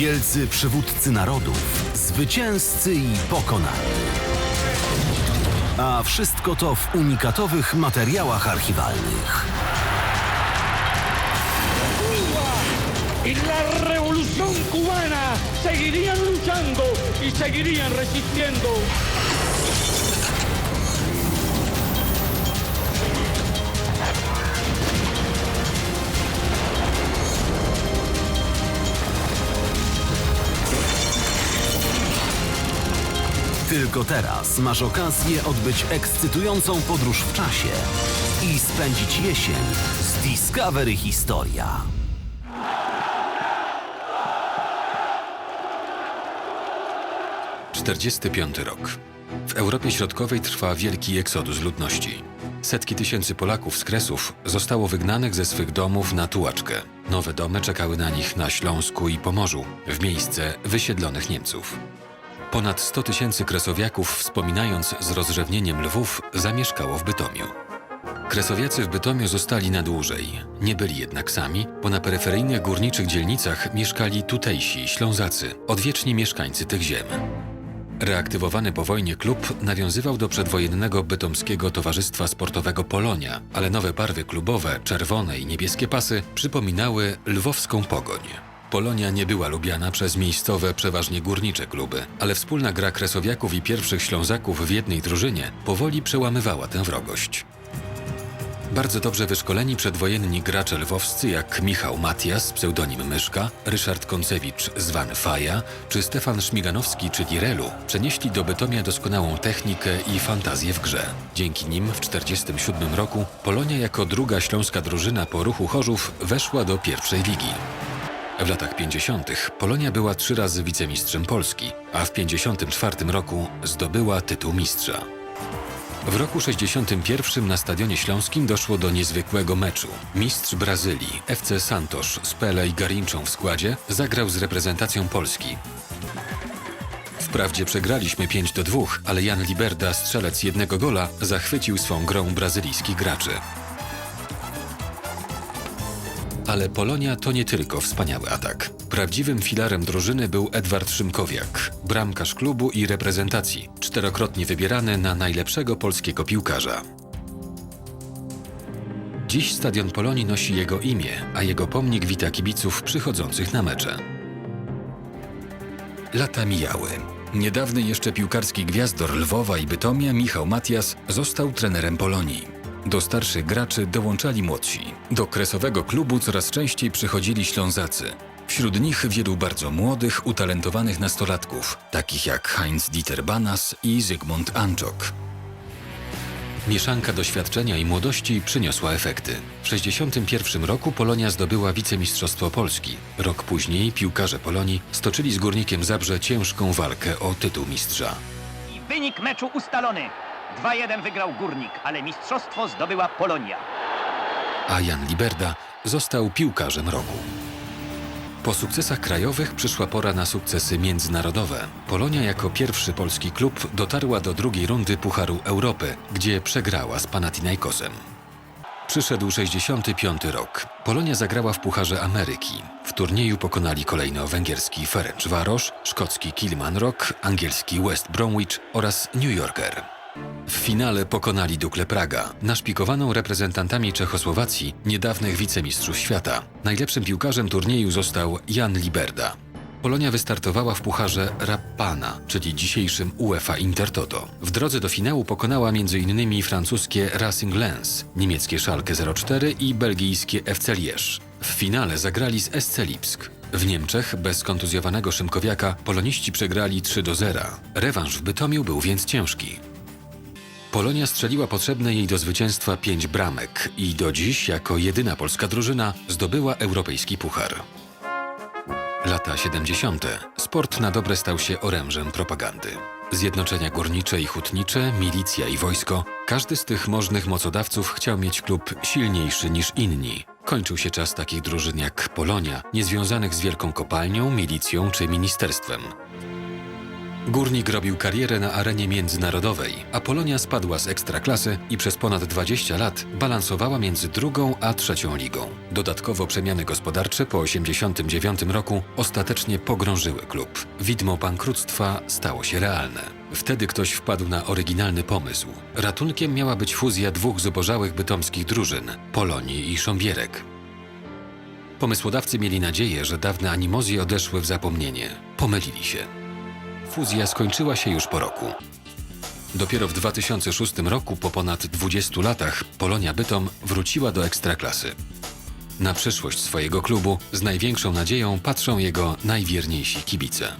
Wielcy przywódcy narodów, zwycięzcy i pokonani. A wszystko to w unikatowych materiałach archiwalnych. y la revolución cubana seguirían luchando y seguirían resistiendo. Tylko teraz masz okazję odbyć ekscytującą podróż w czasie i spędzić jesień z Discovery Historia. Czterdziesty piąty rok. W Europie Środkowej trwa wielki eksodus ludności. Setki tysięcy Polaków z Kresów zostało wygnanych ze swych domów na tułaczkę. Nowe domy czekały na nich na Śląsku i Pomorzu, w miejsce wysiedlonych Niemców. Ponad 100 tysięcy kresowiaków, wspominając z rozrzewnieniem Lwów, zamieszkało w Bytomiu. Kresowiacy w Bytomiu zostali na dłużej. Nie byli jednak sami, bo na peryferyjnych górniczych dzielnicach mieszkali tutejsi Ślązacy, odwieczni mieszkańcy tych ziem. Reaktywowany po wojnie klub nawiązywał do przedwojennego bytomskiego towarzystwa sportowego Polonia, ale nowe barwy klubowe, czerwone i niebieskie pasy, przypominały lwowską pogoń. Polonia nie była lubiana przez miejscowe, przeważnie górnicze kluby, ale wspólna gra kresowiaków i pierwszych ślązaków w jednej drużynie powoli przełamywała tę wrogość. Bardzo dobrze wyszkoleni przedwojenni gracze lwowscy jak Michał Matias, pseudonim Myszka, Ryszard Koncewicz, zwany Faja, czy Stefan Szmiganowski, czyli Relu, przenieśli do Bytomia doskonałą technikę i fantazję w grze. Dzięki nim w 1947 roku Polonia jako druga śląska drużyna po ruchu Chorzów weszła do pierwszej ligi. W latach 50. Polonia była trzy razy wicemistrzem Polski, a w 54 roku zdobyła tytuł mistrza. W roku 61 na Stadionie Śląskim doszło do niezwykłego meczu. Mistrz Brazylii, FC Santos z Pele i Garinczą w składzie, zagrał z reprezentacją Polski. Wprawdzie przegraliśmy 5 do 2, ale Jan Liberda, strzelec jednego gola, zachwycił swą grą brazylijskich graczy. Ale Polonia to nie tylko wspaniały atak. Prawdziwym filarem drużyny był Edward Szymkowiak, bramkarz klubu i reprezentacji, czterokrotnie wybierany na najlepszego polskiego piłkarza. Dziś stadion Polonii nosi jego imię, a jego pomnik wita kibiców przychodzących na mecze. Lata mijały. Niedawny jeszcze piłkarski gwiazdor Lwowa i Bytomia Michał Matias został trenerem Polonii. Do starszych graczy dołączali młodsi. Do kresowego klubu coraz częściej przychodzili Ślązacy. Wśród nich wielu bardzo młodych, utalentowanych nastolatków, takich jak Heinz Dieter Banas i Zygmunt Anczok. Mieszanka doświadczenia i młodości przyniosła efekty. W 1961 roku Polonia zdobyła wicemistrzostwo Polski. Rok później piłkarze Polonii stoczyli z Górnikiem Zabrze ciężką walkę o tytuł mistrza. I wynik meczu ustalony. 2-1 wygrał Górnik, ale mistrzostwo zdobyła Polonia. a Jan Liberda został piłkarzem roku. Po sukcesach krajowych przyszła pora na sukcesy międzynarodowe. Polonia jako pierwszy polski klub dotarła do drugiej rundy Pucharu Europy, gdzie przegrała z Panathinaikosem. Przyszedł 65 rok. Polonia zagrała w Pucharze Ameryki. W turnieju pokonali kolejno węgierski Ferencvaros, szkocki Kilmarnock, angielski West Bromwich oraz New Yorker. W finale pokonali Dukle Praga, naszpikowaną reprezentantami Czechosłowacji, niedawnych wicemistrzów świata. Najlepszym piłkarzem turnieju został Jan Liberda. Polonia wystartowała w pucharze Rappana, czyli dzisiejszym UEFA Intertoto. W drodze do finału pokonała m.in. francuskie Racing Lens, niemieckie Schalke 04 i belgijskie FC Liège. W finale zagrali z SC Lipsk. W Niemczech bez kontuzjowanego Szymkowiaka poloniści przegrali 3 do 0. Rewanż w Bytomiu był więc ciężki. Polonia strzeliła potrzebne jej do zwycięstwa pięć bramek i do dziś, jako jedyna polska drużyna, zdobyła europejski puchar. Lata 70. Sport na dobre stał się orężem propagandy. Zjednoczenia górnicze i hutnicze, milicja i wojsko, każdy z tych możnych mocodawców chciał mieć klub silniejszy niż inni. Kończył się czas takich drużyn jak Polonia, niezwiązanych z wielką kopalnią, milicją czy ministerstwem. Górnik robił karierę na arenie międzynarodowej, a Polonia spadła z ekstraklasy i przez ponad 20 lat balansowała między drugą a trzecią ligą. Dodatkowo przemiany gospodarcze po 1989 roku ostatecznie pogrążyły klub. Widmo bankructwa stało się realne. Wtedy ktoś wpadł na oryginalny pomysł. Ratunkiem miała być fuzja dwóch zubożałych bytomskich drużyn Polonii i Sząbierek. Pomysłodawcy mieli nadzieję, że dawne animozje odeszły w zapomnienie. Pomylili się. Fuzja skończyła się już po roku. Dopiero w 2006 roku, po ponad 20 latach, Polonia Bytom wróciła do ekstraklasy. Na przyszłość swojego klubu z największą nadzieją patrzą jego najwierniejsi kibice.